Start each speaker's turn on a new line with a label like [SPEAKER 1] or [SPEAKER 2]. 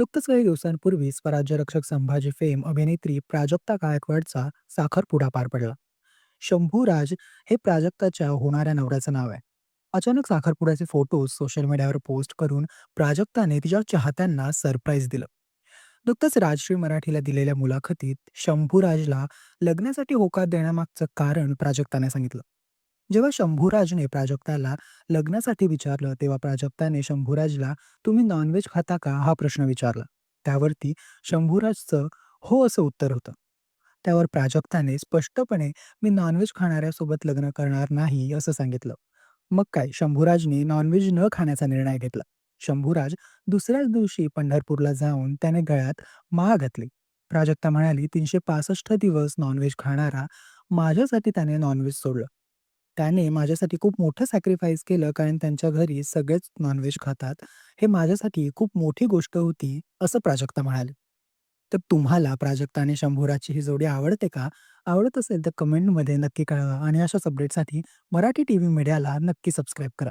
[SPEAKER 1] नुकतंच काही दिवसांपूर्वी स्वराज्यरक्षक संभाजी फेम अभिनेत्री प्राजक्ता गायकवाडचा साखरपुडा पार पडला. शंभूराज हे प्राजक्ताच्या होणाऱ्या नवऱ्याचं नाव आहे. अचानक साखरपुड्याचे फोटोज सोशल मीडियावर पोस्ट करून प्राजक्ताने तिच्या चाहत्यांना सरप्राईज दिलं. नुकतंच राजश्री मराठीला दिलेल्या मुलाखतीत शंभूराजला लग्नासाठी होकार देण्यामागचं कारण प्राजक्ताने सांगितलं. जेव्हा शंभूराजने प्राजक्ताला लग्नासाठी विचारलं तेव्हा प्राजक्ताने शंभूराजला तुम्ही नॉनव्हेज खाता का? हा प्रश्न विचारला. त्यावरती शंभूराजचं हो असं उत्तर होतं. त्यावर प्राजक्ताने स्पष्टपणे मी नॉनव्हेज खाणाऱ्यासोबत लग्न करणार नाही असं सांगितलं. मग काय? शंभूराजने नॉनव्हेज न खाण्याचा निर्णय घेतला. शंभूराज दुसऱ्याच दिवशी पंढरपूरला जाऊन त्याने गळ्यात माळ घातली. प्राजक्ता म्हणाली तीनशे पासष्ट दिवस नॉनव्हेज खाणारा माझ्यासाठी त्याने नॉनव्हेज सोडलं. त्याने माझ्यासाठी खूप मोठं सॅक्रिफाईस केलं कारण त्यांच्या घरी सगळेच नॉनव्हेज खातात. हे माझ्यासाठी खूप मोठी गोष्ट होती, असं प्राजक्ता म्हणाले. तर तुम्हाला प्राजक्ता आणि शंभूराची ही जोडी आवडते का? आवडत असेल तर कमेंटमध्ये नक्की कळवा आणि अशाच अपडेटसाठी मराठी टीव्ही मीडियाला नक्की सबस्क्राईब करा.